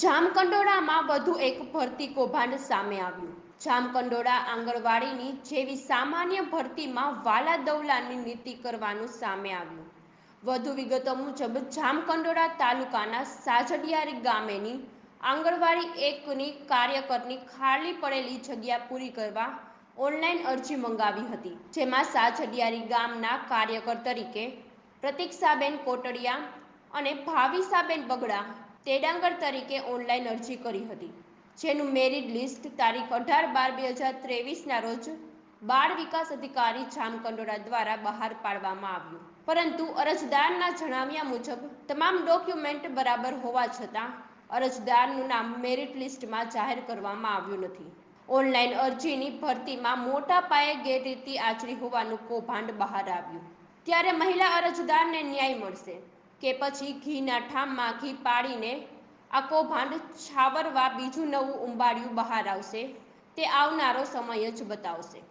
જામકંડોળામાં વધુ એક ભરતી કૌભાંડ સામે આવ્યું. જામકંડોળા આંગણવાડીની જેવી સામાન્ય ભરતીમાં વાલા દવલાની નીતિ કરવાનું સામે આવ્યું. વધુ વિગતો મુજબ, જામકંડોળા તાલુકાના સાજડિયારી ગામેની આંગણવાડી એકની કાર્યકરની ખાલી પડેલી જગ્યા પૂરી કરવા ઓનલાઈન અરજી મંગાવી હતી. જેમાં સાજડિયારી ગામના કાર્યકર તરીકે પ્રતીક્ષાબેન કોટડિયા અને ભાવિસાબેન બગડા તેડાંગર તરીકે ઓનલાઈન અરજી કરી હતી, જેનું મેરિટ લિસ્ટ તારીખ અઢાર બાર બે હજાર ત્રેવીસના રોજ બાળ વિકાસ અધિકારી જામકંડોરા દ્વારા બહાર પાડવામાં આવ્યું. પરંતુ અરજદારના જણાવ્યા મુજબ, તમામ ડોક્યુમેન્ટ બરાબર હોવા છતાં અરજદારનું નામ મેરિટ લિસ્ટમાં જાહેર કરવામાં આવ્યું નથી. ઓનલાઈન અરજીની ભરતીમાં મોટા પાયે ગેરરીતિ આચરી હોવાનું કૌભાંડ બહાર આવ્યું. ત્યારે મહિલા અરજદારને ન્યાય મળશે. કે પછી ઘીના ઠામમાં ઘી પાડીને આ ભાંડ છાવરવા બીજું નવું ઉંબાડિયું બહાર આવશે. તે આવનારો સમય જ બતાવશે.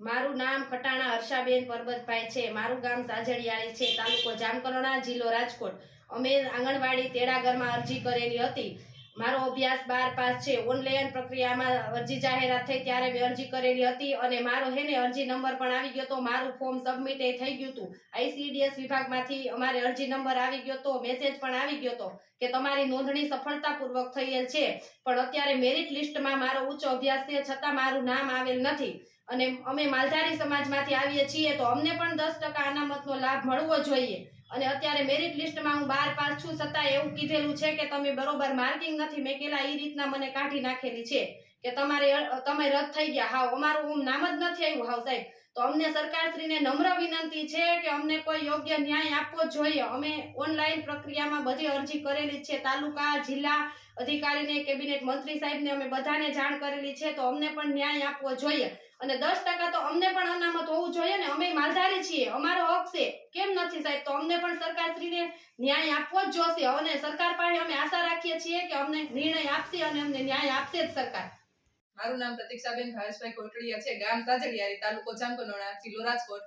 મારું નામ ખટાણા હર્ષાબેન પરબતભાઈ છે. મારું ગામ સાજળિયાળી છે. તાલુકો જામકરોણા જિલ્લો રાજકોટ. અમે આંગણવાડી તેડાગરમાં અરજી કરેલી હતી. મારો અભ્યાસ બાર પાસ છે. ઓનલાઈન પ્રક્રિયામાં અરજી જાહેરાત થઈ ત્યારે મેં અરજી કરેલી હતી અને મારો હે ને અરજી નંબર પણ આવી ગયો તો મારું ફોર્મ સબમિટ એ થઈ ગયું હતું. આઈસીડીએસ વિભાગમાંથી અમારે અરજી નંબર આવી ગયો તો મેસેજ પણ આવી ગયો તો કે તમારી નોંધણી સફળતાપૂર્વક થયેલ છે. પણ અત્યારે મેરિટ લિસ્ટમાં મારો ઉચ્ચ અભ્યાસ છે, છતાં મારું નામ આવેલ નથી. અને અમે માલધારી સમાજમાંથી આવીએ છીએ તો અમને પણ દસ ટકા અનામતનો લાભ મળવો જોઈએ. અને અત્યારે મેરિટ લિસ્ટમાં હું બાર પાસ છું છતાં એવું કીધેલું છે કે તમે બરોબર માર્કિંગ નથી મેં કેલા એ રીતના મને કાઢી નાખેલી છે કે તમારે તમે રદ થઈ ગયા. હાવ, અમારું હું નામ જ નથી આવ્યું. હાવ સાહેબ તો અમને સરકારશ્રીને નમ્ર વિનંતી છે કે અમને કોઈ યોગ્ય ન્યાય આપવો જોઈએ. અમે ઓનલાઈન પ્રક્રિયામાં બધી અરજી કરેલી છે. તાલુકા, જિલ્લા અધિકારીને, કેબિનેટ મંત્રી સાહેબને અમે બધાને જાણ કરેલી છે. તો અમને પણ ન્યાય આપવો જોઈએ. અને દસ ટકા તો અમને પણ અનામત હોવું જોઈએ ને? અમે માલધારી છીએ. અમારો હક છે. કેમ નથી સાહેબ? તો અમને પણ સરકારશ્રીને ન્યાય આપવો જ જોશે. અને સરકાર પાસે અમે આશા રાખીએ છીએ કે અમને નિર્ણય આપશે અને અમને ન્યાય આપશે જ સરકાર. મારું નામ પ્રતીક્ષાબેન ભાવેશભાઈ કોટડિયા છે, ગામ સાજડિયારી તાલુકો જામકંડોળા જિલ્લો રાજકોટ.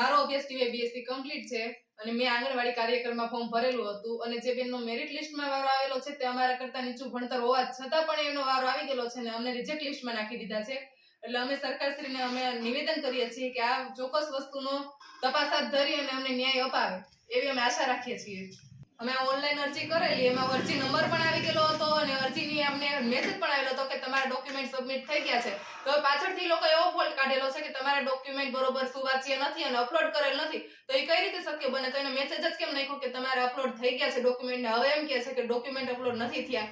મારો અભ્યાસ ટીવાય બીએસસી કમ્પ્લીટ છે અને મેં આંગણવાડી કાર્યક્રમમાં ફોર્મ ભરેલું હતું અને જે બેનનો મેરિટ લિસ્ટમાં વારો આવેલો છે તે અમારા કરતા નીચું ભણતર હોવા છતાં પણ એનો વારો આવી ગયેલો છે અને અમને રિજેક્ટ લિસ્ટમાં નાખી દીધા છે. એટલે અમે સરકારશ્રીને અમે નિવેદન કરીએ છીએ કે આ ચોક્કસ વસ્તુનો તપાસ હાથ ધરી અને અમને ન્યાય અપાવે, એવી અમે આશા રાખીએ છીએ. અમે ઓનલાઈન અરજી કરેલી, એમાં અરજી નંબર પણ આવી ગયેલો હતો અને અરજીની અમને મેસેજ પણ આવેલો હતો કે તમારા ડોક્યુમેન્ટ સબમિટ થઈ ગયા છે. તો પાછળથી લોકો એવો ફોલ્ટ કાઢેલો છે કે તમારા ડોક્યુમેન્ટ બરોબર સુવાચ્ય નથી અને અપલોડ કરેલ નથી. તો એ કઈ રીતે શક્ય બને? તો એને મેસેજ જ કેમ નાખ્યો કે તમારે અપલોડ થઈ ગયા છે ડોક્યુમેન્ટ હવે એમ કહે છે કે ડોક્યુમેન્ટ અપલોડ નથી થયા.